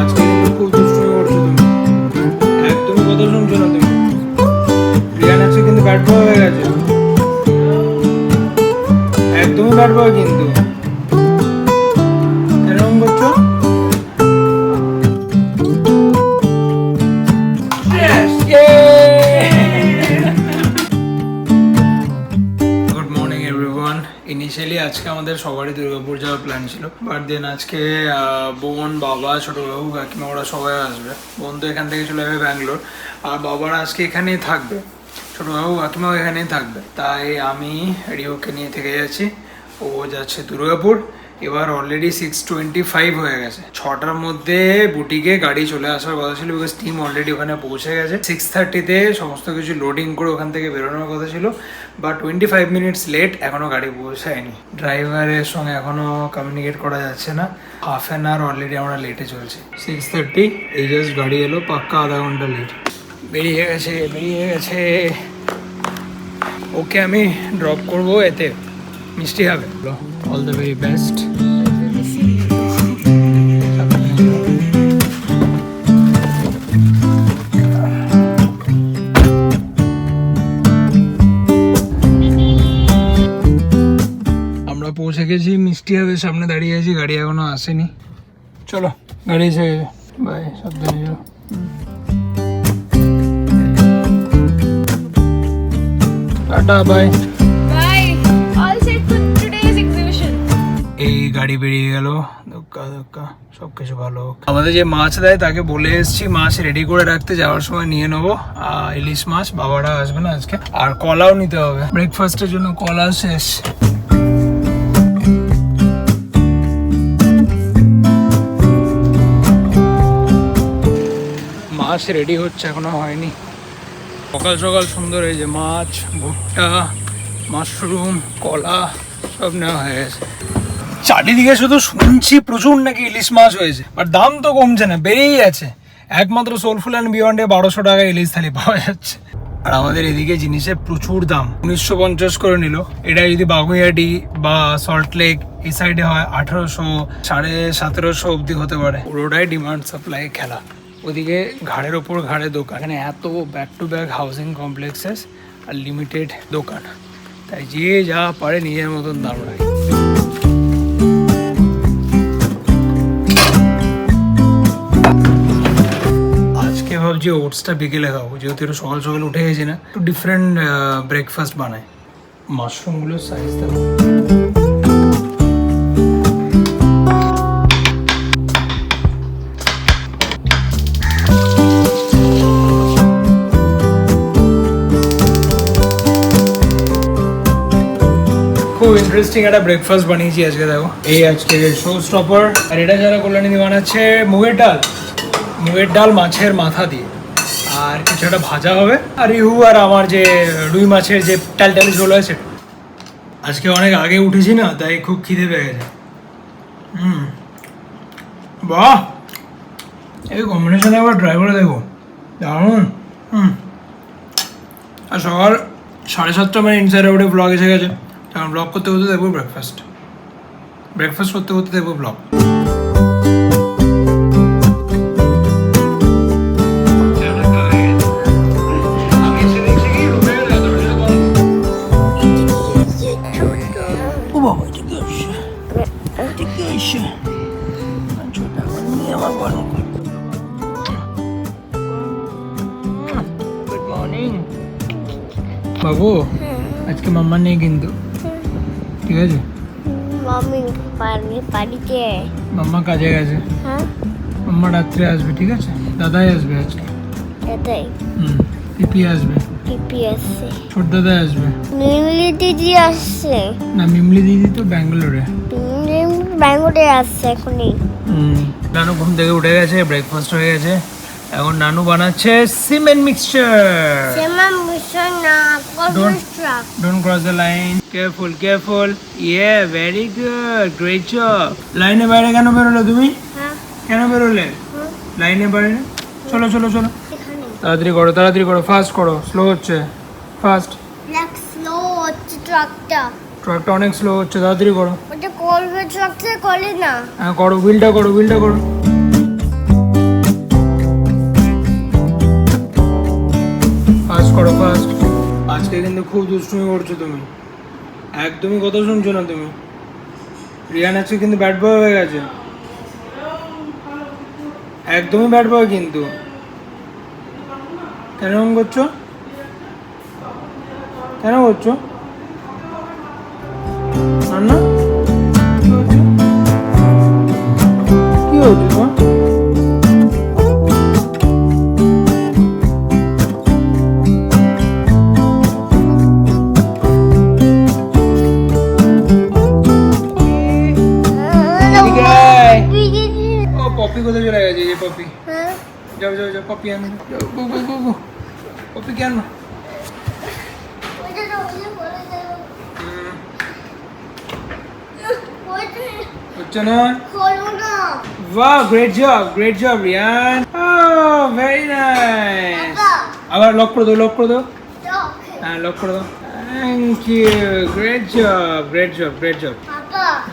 আজকে কিন্তু একদমই কথা শুনছো না তুমি। রিয়ান আজকে কিন্তু ব্যাট বয় হয়ে গেছে। একদমই ব্যাট বয় কিন্তু। এরকম করছ? ইনিশিয়ালি আজকে আমাদের সবারই দুর্গাপুর যাওয়ার প্ল্যান ছিল। দেন আজকে বোন, বাবা ছোটবাবু কাকিমা, ওরা সবাই আসবে। বোন তো এখান থেকে চলে যাবে ব্যাঙ্গালোর। আর বাবারা আজকে এখানেই থাকবে। ছোটবাবু কাকিমাও এখানেই থাকবে। তাই আমি রিওকে নিয়ে থেকে যাচ্ছি। ও যাচ্ছে দুর্গাপুর। এবার অলরেডি সিক্স টোয়েন্টি ফাইভ হয়ে গেছে। ছটার মধ্যে বুটিকে গাড়ি চলে আসার কথা ছিল বিকজ টিম অলরেডি ওখানে পৌঁছে গেছে। সিক্স থার্টিতে সমস্ত কিছু লোডিং করে ওখান থেকে বেরোনোর কথা ছিল। বা টোয়েন্টি ফাইভ মিনিটস লেট এখনও গাড়ি পৌঁছায়নি। ড্রাইভারের সঙ্গে এখনও কমিউনিকেট করা যাচ্ছে না। হাফ অ্যান আওয়ার অলরেডি আমরা লেটে চলছি। সিক্স থার্টি এই জাস্ট গাড়ি এলো, পাক্কা আধা ঘণ্টা লেট বেরিয়ে গেছে বেরিয়ে গেছে। ওকে আমি ড্রপ করব এতে। মিষ্টি হবে অল দ্য ভেরি বেস্ট গেছি মিষ্টি হবে সামনে দাঁড়িয়ে আছি গাড়ি এখনও আসেনি। চলো গাড়ি এসে গেছে বাই সাবধানে যাও। Tata bye. এই গাড়ি বেরিয়ে গেল। ধক্কা ধক্কা সব কিছু ভালো। আমাদের যে মাছ দেয় তাকে বলে এসেছি মাছ রেডি করে রাখতে। যাওয়ার সময় নিয়ে নেব। ইলিশ মাছ বাবারা আসবে না আজকে। আর কলাও নিতে হবে। ব্রেকফাস্টের জন্য কলা শেষ। মাছ রেডি হচ্ছে, এখনও হয়নি। সকাল সকাল সুন্দর এই যে মাছ, ভুট্টা, মাশরুম, কলা, সব নেওয়া হয়ে গেছে। চারিদিকে শুধু শুনছি প্রচুর নাকি ইলিশ মাছ হয়েছে বাট দাম তো কমছে না, বেড়েই আছে একমাত্র সোলফুল অ্যান্ড বিয়ন্ডে বারোশো টাকা ইলিশ থালি পাওয়া যাচ্ছে। আর আমাদের এদিকে জিনিসের প্রচুর দাম, উনিশশো পঞ্চাশ করে নিল। এটা যদি বাগুইয়াটি বা সল্ট লেক এই সাইডে হয়, আঠারোশো সাড়ে সতেরোশো অবধি হতে পারে। পুরোটাই ডিমান্ড সাপ্লাই খেলা। ওদিকে ঘাড়ের ওপর ঘাড়ে দোকান। এখানে এত back to back housing complexes R limited দোকান। তাই যে যা পারে নিজের মতন দাম রাখে। আজকে ভাবছি ওটসটা বিকেলে খাব। যেহেতু একটু সকাল সকাল উঠে গেছি না, একটু ডিফারেন্ট ব্রেকফাস্ট বানায় মাশরুমগুলোর সাইজ দেখো ইন্টারেস্টিং একটা ব্রেকফাস্ট বানিয়েছি আজকে দেখো। এই আজকে শো স্টপার আর এটা যারা কল্যাণীদি বানাচ্ছে মুগের ডাল। মুগের ডাল মাছের মাথা দিয়ে। আর কিছু একটা ভাজা হবে। আর ইহু আর আমার যে রুই মাছের যে টাল টালি ঝোল আছে আজকে অনেক আগে উঠেছি না তাই খুব খিদে পেয়ে গেছে। হুম। বাহ! এই কম্বিনেশনে আবার ড্রাইভার দেখো দারুণ। হুম। আর সকাল সাড়ে সাতটা মানে ইনসাইড আউটে ব্লগ এসে গেছে। কারণ ব্লগ করতে করতে দেখব ব্রেকফাস্ট ব্রেকফাস্ট করতে করতে দেখব ব্লগ বাবা বাবু আজকে মাম্মা নেই কিন্তু। ঠিক আছে? মাম্মি পারবে বাড়িতে? মাম্মা কাজে গেছে। হ্যাঁ? মাম্মা রাত্রে আসবে ঠিক আছে? দাদাই আসবে আজকে। এটাই হুম পিপি আসবে। টিপি আসছে। ছোট দাদা আসবে। মিমলি দিদি আসছে। না মিমলি দিদি তো ব্যাঙ্গালোরে। ব্যাঙ্গলোরে আসছে এখনই। হুম নানু ঘুম থেকে উঠে গেছে ব্রেকফাস্ট হয়ে গেছে। এখন নানু বানাচ্ছে সিমেন্ট মিক্সচার সেমা মিশন না Don't cross the line. Careful, careful. Yeah, very good. Great job. লাইনে বাইরে কেন বেরোলে তুমি? হ্যাঁ। কেন বেরোলে? লাইনে বাইরে? চলো চলো চলো। তাড়াতাড়ি করো তাড়াতাড়ি করো। ফাস্ট করো। স্লো হচ্ছে। ফাস্ট স্লো হচ্ছে ট্রাকটা ট্রাকটা অনেক স্লো হচ্ছে। তাড়াতাড়ি করো। ওটা করবে ট্রাকটা করে না। হ্যাঁ করো। হুইলটা করো হুইলটা করো। আজকে কিন্তু খুব দুষ্টুমি করছ তুমি। একদমই কথা শুনছো না তুমি। রিয়ান আজকে কিন্তু ব্যাট বয় হয়ে গেছে। একদমই ব্যাট বয় কিন্তু। কেন করছ? কেন করছ? রান্না কি হচ্ছে তোমার? को तो चुराया जाइए पपी जाओ जाओ जाओ पपी आने जाओ गो गो गो गो। पपी क्या आना? Wow, हाँ। great job, great job, Rian. Oh, very nice अब लॉक कर दो लॉक कर दो। हाँ लॉक कर दो। Thank you great job great job great job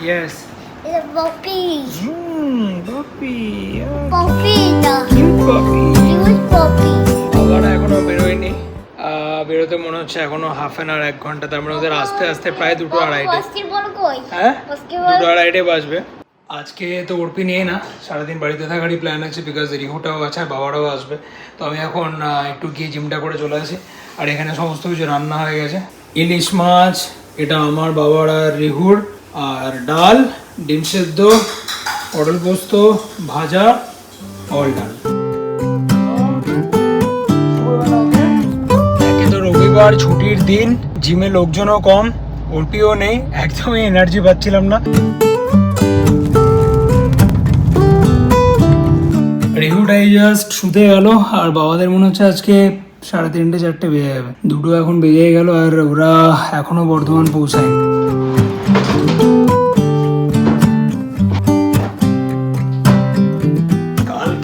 yes great job great job yes hmm Poppy cute Poppy আবার এখনও বেরোয়নি। বেরোতে মনে হচ্ছে এখনও হাফ অ্যান আওয়ার এক ঘণ্টা। তার মানে ওদের আস্তে আস্তে প্রায় দুটো আড়াইটে। হ্যাঁ? দুটো আড়াইটে বাজবে। আজকে তো উর্পি নিয়ে না সারাদিন বাড়িতে থাকারই প্ল্যান আছে বিকজ রিহুটাও আছে আর বাবারাও আসবে। তো আমি এখন একটু গিয়ে জিমটা করে চলে আসি। আর এখানে সমস্ত কিছু রান্না হয়ে গেছে। ইলিশ মাছ এটা আমার বাবার আর রিহুর আর ডাল। ডিম সেদ্ধ পটল পোস্ত ভাজা অল ডাল। রবিবার ছুটির দিন জিমে লোকজনও কম অর্পিও নেই একদমই এনার্জি পাচ্ছিলাম না। রেহুটাই জাস্ট শুতে গেল আর বাবাদের মনে হচ্ছে আজকে সাড়ে তিনটে চারটে বেজে যাবে। দুটো এখন বেজে গেল আর ওরা এখনও বর্ধমান পৌঁছায়নি।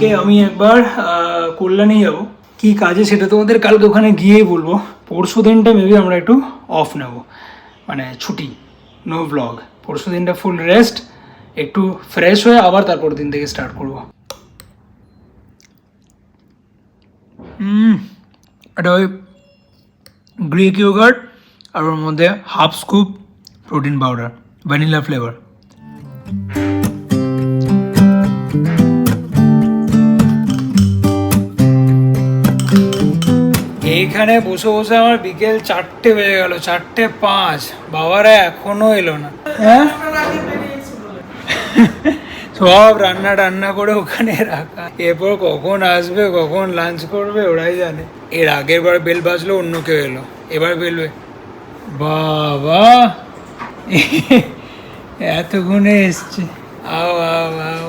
কালকে আমি একবার কল্যাণে যাব। কি কাজে সেটা তোমাদের কালকে ওখানে গিয়েই বলব। পরশু দিনটা মেবি আমরা একটু অফ নেব। মানে ছুটি নো ব্লগ পরশু দিনটা ফুল রেস্ট একটু ফ্রেশ হয়ে আবার তারপর দিন থেকে স্টার্ট করব। এটা ওই গ্রিক ইয়োগার্ট আর ওর মধ্যে half scoop protein powder vanilla flavour এইখানে বসে বসে আমার বিকেল চারটে বেজে গেল চারটে পাঁচ। বাবারা এখনও এলো না। হ্যাঁ? সব রান্না টান্না করে ওখানে রাখা। এরপর কখন আসবে কখন লাঞ্চ করবে ওরাই জানে। এর আগের বার বেল বাজলো অন্য কেউ এলো। এবার বেলবে বাবা এতক্ষণে এসছে। আও আও আও।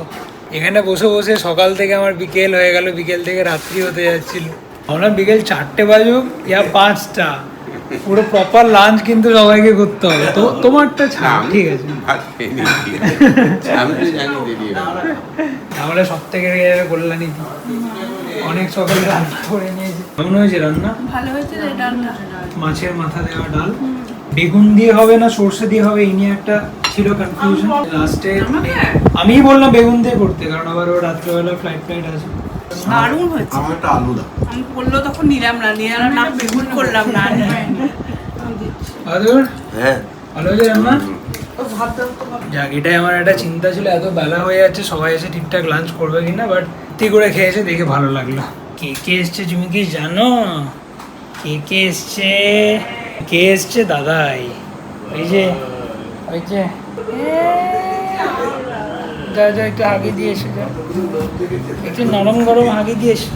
এখানে বসে বসে সকাল থেকে আমার বিকেল হয়ে গেল বিকেল থেকে রাত্রি হতে যাচ্ছিল। ভাবলাম বিকেল চারটে বাজুক ইয়া পাঁচটা। পুরো প্রপার লাঞ্চ কিন্তু সবাইকে করতে হবে। তো তোমারটা ছাড় ঠিক আছে। ভাত খেয়ে নিয়েছি আমি তো জানি দেরি হবে। তাহলে সব থেকে কল্যাণী দি। অনেক সকালে রান্না করে নিয়েছে। কেমন হয়েছে রান্না? ভালো হয়েছে ডালটা। মাছের মাথা দেওয়া ডাল। বেগুন দিয়ে হবে না সর্ষে দিয়ে হবে এই নিয়ে একটা ছিল কনফিউশন লাস্টে আমি বললাম বেগুন দিয়ে করতে কারণ আবার ও রাত্রেবেলা ফ্লাইট ফ্লাইট আছে। দারুণ হয়েছে। আমার একটা আলু দাও। আমি করল তখন নিলাম না নিলাম না বেগুন করলাম না। আদর হ্যাঁ। ভালো। যাক এটাই আমার একটা চিন্তা ছিল এত বেলা হয়ে যাচ্ছে সবাই এসে ঠিকঠাক লাঞ্চ করবে কিনা বাট ঠিক করে খেয়েছে দেখে ভালো লাগল। কে কে এসছে তুমি কি জানো? কে কে এসছে? কে এসছে দাদাই? ওই যে ওই যে। যায় যায় একটু আগে দিয়ে এসে যায় একটু নরম গরম আগে দিয়ে এসে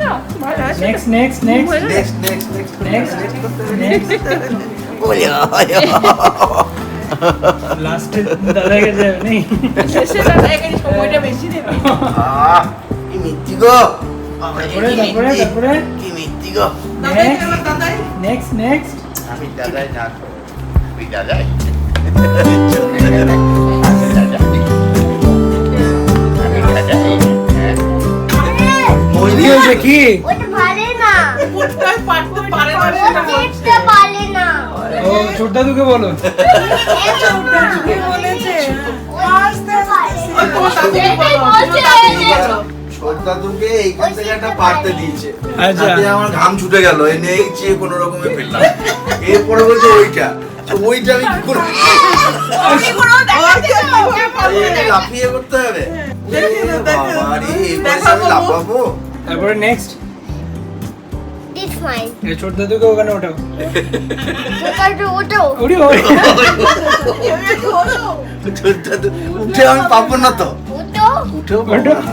যাও next next next next next লাস্টে দাদা গেছে নেই শেষে দাদা এখানে সময়টা বেশি দেবে। আহ কি মিষ্টি গো? তারপরে তারপরে তারপরে? কি মিষ্টি গো? দাদাই আমার দাদাই? নেক্সট নেক্সট আমি দাদাই না দাদাই আমি দাদাই। আমি দাদাই। কি কি? উঠতে পারে না। পারে না। ও ছোট দাদুকে বলো। আচ্ছা। আমার ঘাম ছুটে গেল এ নেই চেয়ে কোনো রকমে ফেললাম। এরপরে বলছে ওইটা। তো ওইটা আমি কি করব? লাফিয়ে করতে হবে। ওরে বাবা ওঠাও। ওটা ওটাও ওরি উঠে আমি পাবো না তো। ওটো উঠেও পাবো না।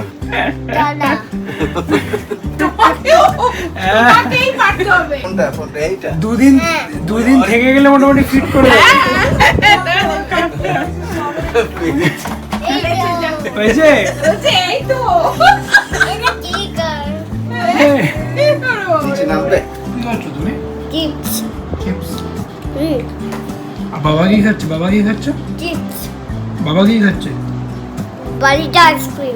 এইটা। দুদিন দুদিন থেকে গেলে মোটামুটি ফিট করে হয়েছে? এই তো। এটা টিকার নিচে নামবে কি খাচ্ছ তুমি? Chips chips hmm. বাবা কি খাচ্ছে? বাবা কি খাচ্ছে? চিপস বাবা কি খাচ্ছে? বাড়িটা আইসক্রিম।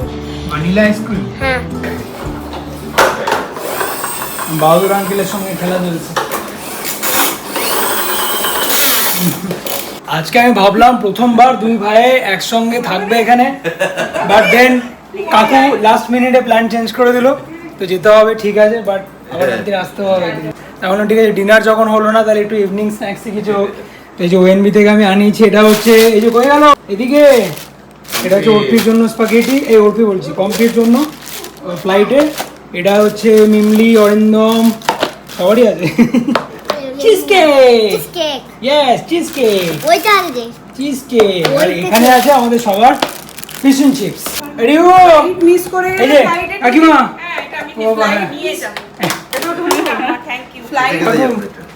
Vanilla ice cream? হ্যাঁ। বাহাদুর আঙ্কেলের সঙ্গে খেলা চলছে। আজকে আমি ভাবলাম প্রথমবার দুই ভাই একসঙ্গে থাকবে এখানে। বাট দেন কাকু লাস্ট মিনিটে প্ল্যান চেঞ্জ করে দিল। তো যেতে হবে ঠিক আছে বাট আবার একদিন আসতে হবে তাহলে ঠিক আছে ডিনার যখন হলো না তাহলে একটু ইভিনিং স্ন্যাক্সে কিছু এই যে ওএনবি থেকে আমি আনিয়েছি এটা হচ্ছে এই যে কয়ে গেল এদিকে এটা হচ্ছে ওরপির জন্য স্পাগেটি এই ওরপি বলছি কমপ্লিট জন্য ফ্লাইটে এটা হচ্ছে মিমলি অরিন্দম সবারই আছে। Cheese cake yes cheese cake ওইটা আছে চিজ কেক আর এখানে আছে আমাদের সবার ফিশ এন্ড চিপস রেডি ও মিস করে এই যে কাকিমা? হ্যাঁ এটা আমি ও বাবা। নিয়ে যাব।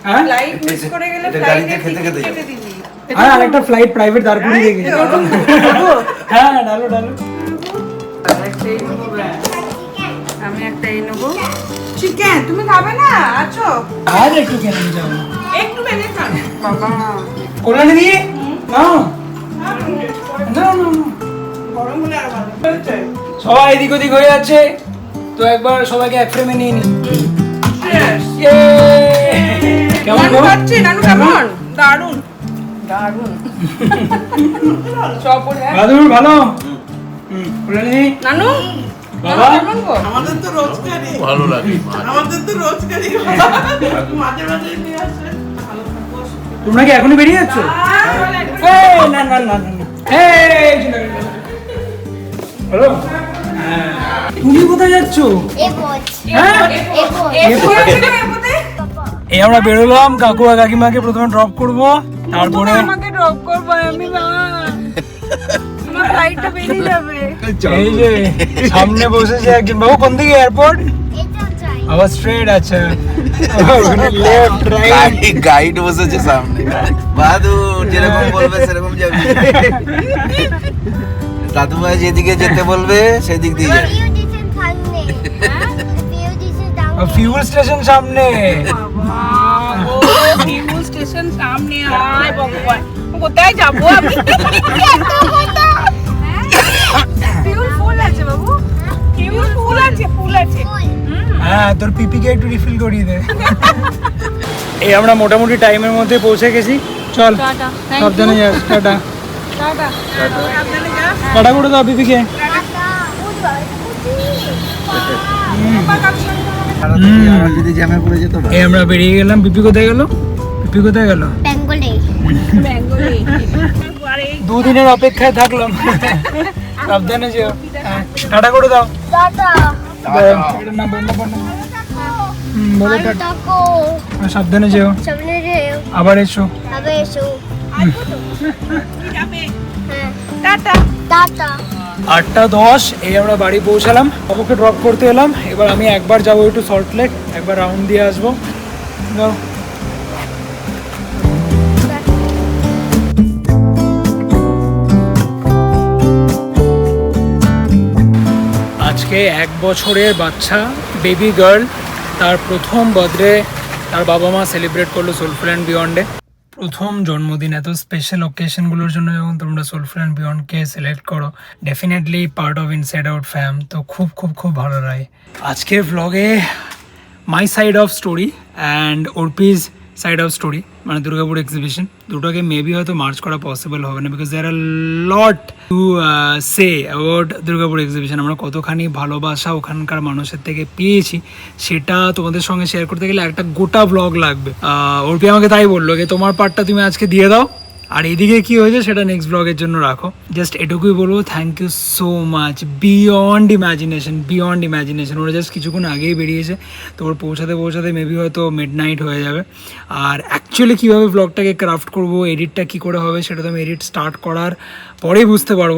হ্যাঁ? আরেকটা ফ্লাইট প্রাইভেট দাঁড়পুরি দিয়ে গেছে হ্যাঁ? ডালো ডালো। আমি একটা এই নেব। চিকেন তুমি খাবে না? আছো? আর একটু কেন যাও একটু বেনে খান বাবা। কোরআনে দিয়ে না। না না না। গরম হলে আর ভালো। সবাই এদিক ওদিক হয়ে যাচ্ছে। তো একবার সবাইকে এক ফ্রেমে নিয়ে নি কেমন? খাচ্ছে নানু কেমন সব হ্যাঁ। ভালো নানু বাবা আমাদের তো রোজগারি ভালো লাগে আমাদের তো রোজগারি মাঝে মাঝে নিয়ে আসে তোমরা কি এখনই বেরিয়ে যাচ্ছ না না না না। হ্যালো হ্যাঁ। তুমি কোথায় যাচ্ছ? হ্যাঁ? এই আমরা বেরোলাম কাকু আর কাকিমাকে প্রথমে ড্রপ করব তারপরে আমাকে ড্রপ করব আমি মা আমার ফ্লাইটটা বেরিয়ে যাবে। এই যে সামনে বসেছে একজন বাবু কোন দিকে এয়ারপোর্ট এটা চাই আবার স্ট্রেট আছে। লেফট রাইট গাইড বসেছে সামনে। বাহাদুর যেরকম বলবে সেরকম যাবি। দাদু ভাই যেদিকে যেতে বলবে সেদিক দিয়ে যাবি। হ্যাঁ? ফিউল স্টেশন সামনে। ও স্টেশন সামনে আয় ভগবান। কোথায় যাব আমি? ফিউল ফুল আছে বাবু। ফিউল ফুল আছে ফুল আছে। হ্যাঁ তোর পিপিকে একটু রিফিল করিয়ে দে। এই আমরা মোটামুটি টাইমের মধ্যে পৌঁছে গেছি। চল সাবধানে যাস টাটা। টাটা। করে দাও পিপিকে যদি জ্যামে পড়ে যেত এই আমরা বেরিয়ে গেলাম। পিপি কোথায় গেল? পিপি কোথায় গেল? দুদিনের অপেক্ষায় থাকলাম। সাবধানে যেও। হ্যাঁ, টাটা করে দাও। তাকো আর সাবধানে যেও। আবার এসো। আবে এসো। হ্যাঁ আটটা দশ, এই আমরা বাড়ি পৌঁছালাম। বাবুকে ড্রপ করতে এলাম। এবার আমি একবার যাব একটু সল্ট লেক একবার রাউন্ড দিয়ে আসব। আজকে এক বছরের বাচ্চা বেবি গার্ল তার প্রথম বার্থডে তার বাবা মা সেলিব্রেট করল সোলফুল বিয়ন্ডে প্রথম জন্মদিন, এত স্পেশাল ওকেশনগুলোর জন্য যখন তোমরা সোলফুল অ্যান্ড বিয়ন্ডকে সিলেক্ট করো definitely part of inside out fam তো খুব খুব খুব ভালো লাগে। আজকের ব্লগে my side of story and ওরপিস side of story মানে দুর্গাপুর এক্সিবিশন দুটোকে মেবি হয়তো মার্চ করা পসিবল হবে না because there are lot to say about Durgapur exhibition আমরা কতখানি ভালোবাসা ওখানকার মানুষের থেকে পেয়েছি, সেটা তোমাদের সঙ্গে শেয়ার করতে গেলে একটা গোটা ব্লগ লাগবে। ওরপি আমাকে তাই বলল যে, তোমার পার্টটা তুমি আজকে দিয়ে দাও। আর এদিকে কি হয়েছে সেটা নেক্সট ব্লগের জন্য রাখো। জাস্ট এটুকুই বলব thank you so much beyond imagination beyond imagination ওরা জাস্ট কিছুক্ষণ আগেই বেরিয়েছে, তো ওর পৌঁছাতে পৌঁছাতে মেবি হয়তো মিড নাইট হয়ে যাবে। আর অ্যাকচুয়ালি কীভাবে ব্লগটাকে ক্রাফট করব এডিটটা কী করে হবে সেটা তো আমি এডিট স্টার্ট করার পরেই বুঝতে পারব।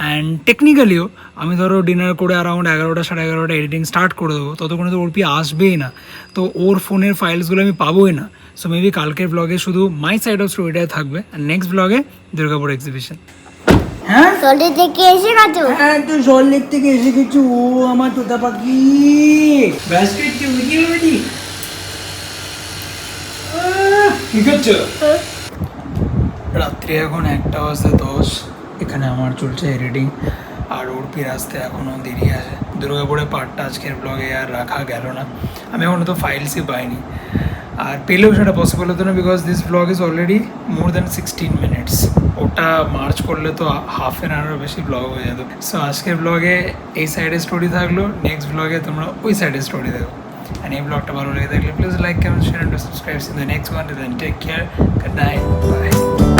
অ্যান্ড টেকনিক্যালিও আমি ধরো ডিনার করে অ্যারাউন্ড এগারোটা, সাড়ে এগারোটা এডিটিং স্টার্ট করে দেবো, ততক্ষণে তো ওর পি আসবেই না। তো ওর ফোনের ফাইলসগুলো আমি পাবোই না। সো মেবি কালকের ব্লগে শুধু মাই সাইড অফ স্টোরিটাই থাকবে আর নেক্সট ব্লগে দুর্গাপুর এক্সিবিশন হ্যাঁ? থেকে এসে গেছো হ্যাঁ তো জল লেক থেকে এসে গেছি ও আমার তোতা পাখি। ব্যাস্কেট কি উড়ি কি করছ? রাত্রি এখন একটা বাজতে দশ। এখানে আমার চলছে এডিটিং আর উড়পির আসতে এখনও দেরি আছে। দুর্গাপুরে পার্টটা আজকের ব্লগে আর রাখা গেল না। আমি এখনও তো ফাইলসই পাইনি। আর পেলেও সেটা পসিবল হতো না because this blog is already more than sixteen minutes ওটা মার্চ করলে তো হাফ অ্যান আওয়ার বেশি ব্লগ হয়ে যেত। সো আজকের ব্লগে এই সাইডে স্টোরি থাকল নেক্সট ব্লগে তোমরা ওই সাইডে স্টোরি দেখো। আর এই ব্লগটা ভালো লেগে থাকলে please like comment share and subscribe the next one then take care good night bye